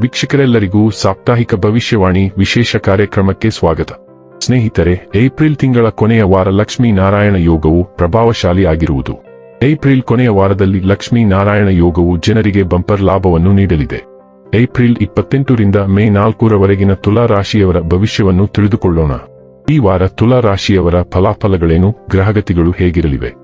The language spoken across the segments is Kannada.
ವೀಕ್ಷಕರೆಲ್ಲರಿಗೂ ಸಾಪ್ತಾಹಿಕ ಭವಿಷ್ಯವಾಣಿ ವಿಶೇಷ ಕಾರ್ಯಕ್ರಮಕ್ಕೆ ಸ್ವಾಗತ. ಸ್ನೇಹಿತರೆ, ಏಪ್ರಿಲ್ ತಿಂಗಳ ಕೊನೆಯ ವಾರ ಲಕ್ಷ್ಮೀ ನಾರಾಯಣ ಯೋಗವು ಪ್ರಭಾವಶಾಲಿ ಆಗಿರುವುದು ಏಪ್ರಿಲ್ ಕೊನೆಯ ವಾರದಲ್ಲಿ ಲಕ್ಷ್ಮೀ ನಾರಾಯಣ ಯೋಗವು ಜನರಿಗೆ ಬಂಪರ್ ಲಾಭವನ್ನು ನೀಡಲಿದೆ. ಏಪ್ರಿಲ್ ಇಪ್ಪತ್ತೆಂಟರಿಂದ ಮೇ ನಾಲ್ಕರವರೆಗಿನ ತುಲಾ ರಾಶಿಯವರ ಭವಿಷ್ಯವನ್ನು ತಿಳಿದುಕೊಳ್ಳೋಣ. ಈ ವಾರ ತುಲಾ ರಾಶಿಯವರ ಫಲಾಫಲಗಳೇನು, ಗ್ರಹಗತಿಗಳು ಹೇಗಿರಲಿವೆ?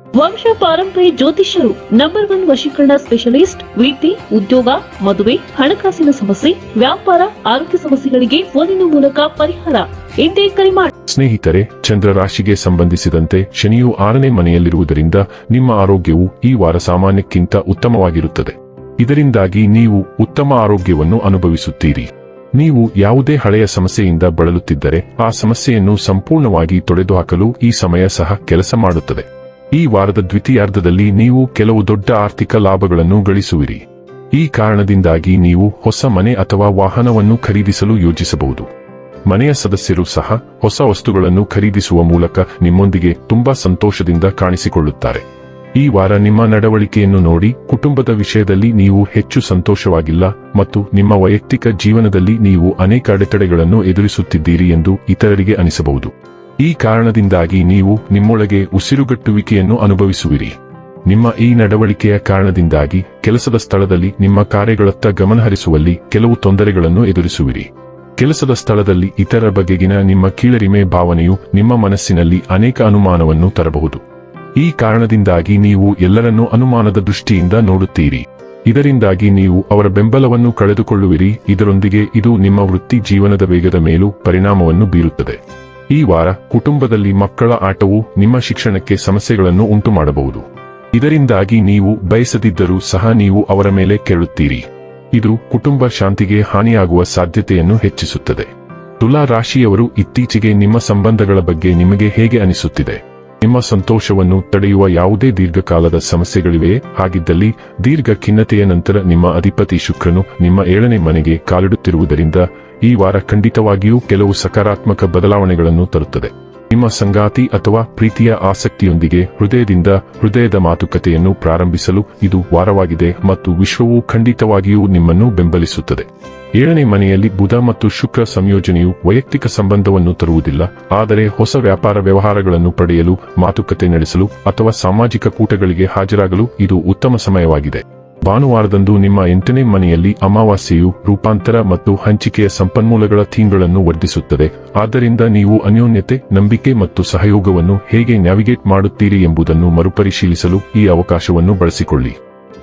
ವಂಶ ಪಾರಂಪರ್ಯ ಜ್ಯೋತಿಷ್ಯರು ನಂಬರ್ ಒನ್ ವಶೀಕರಣ ಸ್ಪೆಷಲಿಸ್ಟ್ ವಿದ್ಯೆ ಉದ್ಯೋಗ, ಮದುವೆ, ಹಣಕಾಸಿನ ಸಮಸ್ಯೆ, ವ್ಯಾಪಾರ, ಆರೋಗ್ಯ ಸಮಸ್ಯೆಗಳಿಗೆ ಫೋನಿನ ಮೂಲಕ ಪರಿಹಾರ. ಎಂದೇ ಕರೆ ಮಾಡಿ ಸ್ನೇಹಿತರೆ, ಚಂದ್ರ ರಾಶಿಗೆ ಸಂಬಂಧಿಸಿದಂತೆ ಶನಿಯು ಆರನೇ ಮನೆಯಲ್ಲಿರುವುದರಿಂದ ನಿಮ್ಮ ಆರೋಗ್ಯವು ಈ ವಾರ ಸಾಮಾನ್ಯಕ್ಕಿಂತ ಉತ್ತಮವಾಗಿರುತ್ತದೆ. ಇದರಿಂದಾಗಿ ನೀವು ಉತ್ತಮ ಆರೋಗ್ಯವನ್ನು ಅನುಭವಿಸುತ್ತೀರಿ. ನೀವು ಯಾವುದೇ ಹಳೆಯ ಸಮಸ್ಯೆಯಿಂದ ಬಳಲುತ್ತಿದ್ದರೆ ಆ ಸಮಸ್ಯೆಯನ್ನು ಸಂಪೂರ್ಣವಾಗಿ ತೊಡೆದುಹಾಕಲು ಈ ಸಮಯ ಸಹ ಕೆಲಸ ಮಾಡುತ್ತದೆ. ಈ ವಾರದ ದ್ವಿತೀಯಾರ್ಧದಲ್ಲಿ ನೀವು ಕೆಲವು ದೊಡ್ಡ ಆರ್ಥಿಕ ಲಾಭಗಳನ್ನು ಗಳಿಸುವಿರಿ. ಈ ಕಾರಣದಿಂದಾಗಿ ನೀವು ಹೊಸ ಮನೆ ಅಥವಾ ವಾಹನವನ್ನು ಖರೀದಿಸಲು ಯೋಜಿಸಬಹುದು. ಮನೆಯ ಸದಸ್ಯರು ಸಹ ಹೊಸ ವಸ್ತುಗಳನ್ನು ಖರೀದಿಸುವ ಮೂಲಕ ನಿಮ್ಮೊಂದಿಗೆ ತುಂಬಾ ಸಂತೋಷದಿಂದ ಕಾಣಿಸಿಕೊಳ್ಳುತ್ತಾರೆ. ಈ ವಾರ ನಿಮ್ಮ ನಡವಳಿಕೆಯನ್ನು ನೋಡಿ ಕುಟುಂಬದ ವಿಷಯದಲ್ಲಿ ನೀವು ಹೆಚ್ಚು ಸಂತೋಷವಾಗಿಲ್ಲ ಮತ್ತು ನಿಮ್ಮ ವೈಯಕ್ತಿಕ ಜೀವನದಲ್ಲಿ ನೀವು ಅನೇಕ ಅಡೆತಡೆಗಳನ್ನು ಎದುರಿಸುತ್ತಿದ್ದೀರಿ ಎಂದು ಇತರರಿಗೆ ಅನಿಸಬಹುದು. ಈ ಕಾರಣದಿಂದಾಗಿ ನೀವು ನಿಮ್ಮೊಳಗೆ ಉಸಿರುಗಟ್ಟುವಿಕೆಯನ್ನು ಅನುಭವಿಸುವಿರಿ. ನಿಮ್ಮ ಈ ನಡವಳಿಕೆಯ ಕಾರಣದಿಂದಾಗಿ ಕೆಲಸದ ಸ್ಥಳದಲ್ಲಿ ನಿಮ್ಮ ಕಾರ್ಯಗಳತ್ತ ಗಮನಹರಿಸುವಲ್ಲಿ ಕೆಲವು ತೊಂದರೆಗಳನ್ನು ಎದುರಿಸುವಿರಿ. ಕೆಲಸದ ಸ್ಥಳದಲ್ಲಿ ಇತರ ಬಗೆಗಿನ ನಿಮ್ಮ ಕೀಳರಿಮೆ ಭಾವನೆಯು ನಿಮ್ಮ ಮನಸ್ಸಿನಲ್ಲಿ ಅನೇಕ ಅನುಮಾನವನ್ನು ತರಬಹುದು. ಈ ಕಾರಣದಿಂದಾಗಿ ನೀವು ಎಲ್ಲರನ್ನೂ ಅನುಮಾನದ ದೃಷ್ಟಿಯಿಂದ ನೋಡುತ್ತೀರಿ. ಇದರಿಂದಾಗಿ ನೀವು ಅವರ ಬೆಂಬಲವನ್ನು ಕಳೆದುಕೊಳ್ಳುವಿರಿ. ಇದರೊಂದಿಗೆ ಇದು ನಿಮ್ಮ ವೃತ್ತಿ ಜೀವನದ ವೇಗದ ಮೇಲೂ ಪರಿಣಾಮವನ್ನು ಬೀರುತ್ತದೆ. ಈ ವಾರ ಕುಟುಂಬದಲ್ಲಿ ಮಕ್ಕಳ ಆಟವು ನಿಮ್ಮ ಶಿಕ್ಷಣಕ್ಕೆ ಸಮಸ್ಯೆಗಳನ್ನು ಉಂಟುಮಾಡಬಹುದು. ಇದರಿಂದಾಗಿ ನೀವು ಬಯಸದಿದ್ದರೂ ಸಹ ನೀವು ಅವರ ಮೇಲೆ ಕೆರಳುತ್ತೀರಿ ಇದು ಕುಟುಂಬ ಶಾಂತಿಗೆ ಹಾನಿಯಾಗುವ ಸಾಧ್ಯತೆಯನ್ನು ಹೆಚ್ಚಿಸುತ್ತದೆ. ತುಲಾ ರಾಶಿಯವರು ಇತ್ತೀಚೆಗೆ ನಿಮ್ಮ ಸಂಬಂಧಗಳ ಬಗ್ಗೆ ನಿಮಗೆ ಹೇಗೆ ಅನಿಸುತ್ತಿದೆ? ನಿಮ್ಮ ಸಂತೋಷವನ್ನು ತಡೆಯುವ ಯಾವುದೇ ದೀರ್ಘಕಾಲದ ಸಮಸ್ಯೆಗಳಿವೆ ಹಾಗಿದ್ದಲ್ಲಿ ದೀರ್ಘ ಖಿನ್ನತೆಯ ನಂತರ ನಿಮ್ಮ ಅಧಿಪತಿ ಶುಕ್ರನು ನಿಮ್ಮ ಏಳನೇ ಮನೆಗೆ ಕಾಲಿಡುತ್ತಿರುವುದರಿಂದ ಈ ವಾರ ಖಂಡಿತವಾಗಿಯೂ ಕೆಲವು ಸಕಾರಾತ್ಮಕ ಬದಲಾವಣೆಗಳನ್ನು ತರುತ್ತದೆ. ನಿಮ್ಮ ಸಂಗಾತಿ ಅಥವಾ ಪ್ರೀತಿಯ ಆಸಕ್ತಿಯೊಂದಿಗೆ ಹೃದಯದಿಂದ ಹೃದಯದ ಮಾತುಕತೆಯನ್ನು ಪ್ರಾರಂಭಿಸಲು ಇದು ವಾರವಾಗಿದೆ ಮತ್ತು ವಿಶ್ವವು ಖಂಡಿತವಾಗಿಯೂ ನಿಮ್ಮನ್ನು ಬೆಂಬಲಿಸುತ್ತದೆ. ಏಳನೇ ಮನೆಯಲ್ಲಿ ಬುಧ ಮತ್ತು ಶುಕ್ರ ಸಂಯೋಜನೆಯು ವೈಯಕ್ತಿಕ ಸಂಬಂಧವನ್ನು ತರುವುದಿಲ್ಲ, ಆದರೆ ಹೊಸ ವ್ಯಾಪಾರ ವ್ಯವಹಾರಗಳನ್ನು ಪಡೆಯಲು, ಮಾತುಕತೆ ನಡೆಸಲು ಅಥವಾ ಸಾಮಾಜಿಕ ಕೂಟಗಳಿಗೆ ಹಾಜರಾಗಲು ಇದು ಉತ್ತಮ ಸಮಯವಾಗಿದೆ. ಭಾನುವಾರದಂದು ನಿಮ್ಮ ಎಂಟನೇ ಮನೆಯಲ್ಲಿ ಅಮಾವಾಸ್ಯೆಯು ರೂಪಾಂತರ ಮತ್ತು ಹಂಚಿಕೆಯ ಸಂಪನ್ಮೂಲಗಳ ಥೀಮ್ಗಳನ್ನು ವರ್ಧಿಸುತ್ತದೆ. ಆದ್ದರಿಂದ ನೀವು ಅನ್ಯೋನ್ಯತೆ, ನಂಬಿಕೆ ಮತ್ತು ಸಹಯೋಗವನ್ನು ಹೇಗೆ ನ್ಯಾವಿಗೇಟ್ ಮಾಡುತ್ತೀರಿ ಎಂಬುದನ್ನು ಮರುಪರಿಶೀಲಿಸಲು ಈ ಅವಕಾಶವನ್ನು ಬಳಸಿಕೊಳ್ಳಿ.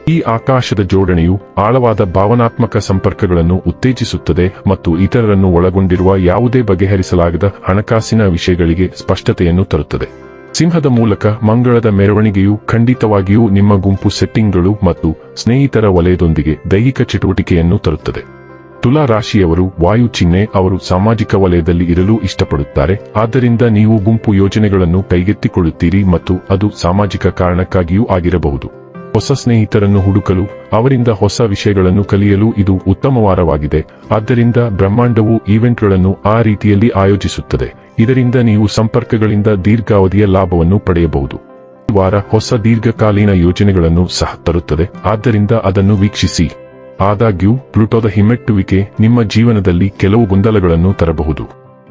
ಈ ಆಕಾಶದ ಜೋಡಣೆಯು ಆಳವಾದ ಭಾವನಾತ್ಮಕ ಸಂಪರ್ಕಗಳನ್ನು ಉತ್ತೇಜಿಸುತ್ತದೆ ಮತ್ತು ಇತರರನ್ನು ಒಳಗೊಂಡಿರುವ ಯಾವುದೇ ಬಗೆಹರಿಸಲಾಗದ ಹಣಕಾಸಿನ ವಿಷಯಗಳಿಗೆ ಸ್ಪಷ್ಟತೆಯನ್ನು ತರುತ್ತದೆ. ಸಿಂಹದ ಮೂಲಕ ಮಂಗಳದ ಮೆರವಣಿಗೆಯು ಖಂಡಿತವಾಗಿಯೂ ನಿಮ್ಮ ಗುಂಪು ಸೆಟ್ಟಿಂಗ್ಗಳು ಮತ್ತು ಸ್ನೇಹಿತರ ವಲಯದೊಂದಿಗೆ ದೈಹಿಕ ಚಟುವಟಿಕೆಯನ್ನು ತರುತ್ತದೆ. ತುಲಾ ರಾಶಿಯವರು ವಾಯು ಚಿಹ್ನೆ ಅವರು ಸಾಮಾಜಿಕ ವಲಯದಲ್ಲಿ ಇರಲು ಇಷ್ಟಪಡುತ್ತಾರೆ. ಆದ್ದರಿಂದ ನೀವು ಗುಂಪು ಯೋಜನೆಗಳನ್ನು ಕೈಗೆತ್ತಿಕೊಳ್ಳುತ್ತೀರಿ ಮತ್ತು ಅದು ಸಾಮಾಜಿಕ ಕಾರಣಕ್ಕಾಗಿಯೂ ಆಗಿರಬಹುದು. ಹೊಸ ಸ್ನೇಹಿತರನ್ನು ಹುಡುಕಲು, ಅವರಿಂದ ಹೊಸ ವಿಷಯಗಳನ್ನು ಕಲಿಯಲು ಇದು ಉತ್ತಮ ವಾರವಾಗಿದೆ ಆದ್ದರಿಂದ ಬ್ರಹ್ಮಾಂಡವು ಈವೆಂಟ್ಗಳನ್ನು ಆ ರೀತಿಯಲ್ಲಿ ಆಯೋಜಿಸುತ್ತದೆ. ಇದರಿಂದ ನೀವು ಸಂಪರ್ಕಗಳಿಂದ ದೀರ್ಘಾವಧಿಯ ಲಾಭವನ್ನು ಪಡೆಯಬಹುದು. ವಾರ ಹೊಸ ದೀರ್ಘಕಾಲೀನ ಯೋಜನೆಗಳನ್ನು ಸಹ ತರುತ್ತದೆ. ಆದ್ದರಿಂದ ಅದನ್ನು ವೀಕ್ಷಿಸಿ. ಆದಾಗ್ಯೂ, ಪ್ಲೂಟೋದ ಹಿಮ್ಮೆಟ್ಟುವಿಕೆ ನಿಮ್ಮ ಜೀವನದಲ್ಲಿ ಕೆಲವು ಗೊಂದಲಗಳನ್ನು ತರಬಹುದು.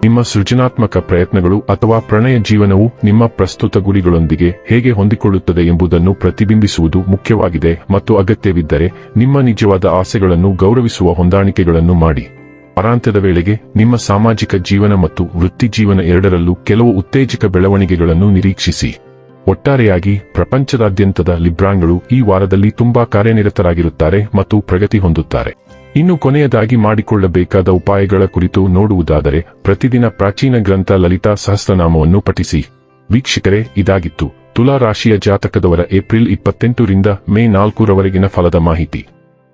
ನಿಮ್ಮ ಸೃಜನಾತ್ಮಕ ಪ್ರಯತ್ನಗಳು ಅಥವಾ ಪ್ರಣಯ ಜೀವನವು ನಿಮ್ಮ ಪ್ರಸ್ತುತ ಗುರಿಗಳೊಂದಿಗೆ ಹೇಗೆ ಹೊಂದಿಕೊಳ್ಳುತ್ತದೆ ಎಂಬುದನ್ನು ಪ್ರತಿಬಿಂಬಿಸುವುದು ಮುಖ್ಯವಾಗಿದೆ ಮತ್ತು ಅಗತ್ಯವಿದ್ದರೆ ನಿಮ್ಮ ನಿಜವಾದ ಆಸೆಗಳನ್ನು ಗೌರವಿಸುವ ಹೊಂದಾಣಿಕೆಗಳನ್ನು ಮಾಡಿ. ವಾರಾಂತ್ಯದ ವೇಳೆಗೆ ನಿಮ್ಮ ಸಾಮಾಜಿಕ ಜೀವನ ಮತ್ತು ವೃತ್ತಿ ಜೀವನ ಎರಡರಲ್ಲೂ ಕೆಲವು ಉತ್ತೇಜಕ ಬೆಳವಣಿಗೆಗಳನ್ನು ನಿರೀಕ್ಷಿಸಿ. ಒಟ್ಟಾರೆಯಾಗಿ ಪ್ರಪಂಚದಾದ್ಯಂತದ ಲಿಬ್ರಾಂಗಳು ಈ ವಾರದಲ್ಲಿ ತುಂಬಾ ಕಾರ್ಯನಿರತರಾಗಿರುತ್ತಾರೆ ಮತ್ತು ಪ್ರಗತಿ ಹೊಂದುತ್ತಾರೆ. ಇನ್ನು ಕೊನೆಯದಾಗಿ ಮಾಡಿಕೊಳ್ಳಬೇಕಾದ ಉಪಾಯಗಳ ಕುರಿತು ನೋಡುವುದಾದರೆ ಪ್ರತಿದಿನ ಪ್ರಾಚೀನ ಗ್ರಂಥ ಲಲಿತಾ ಸಹಸ್ರನಾಮವನ್ನು ಪಠಿಸಿ. ವೀಕ್ಷಕರೇ, ಇದಾಗಿತ್ತು. ತುಲಾ ರಾಶಿಯ ಜಾತಕದವರ ಏಪ್ರಿಲ್ ಇಪ್ಪತ್ತೆಂಟರಿಂದ ಮೇ ನಾಲ್ಕರವರೆಗಿನ ಫಲದ ಮಾಹಿತಿ.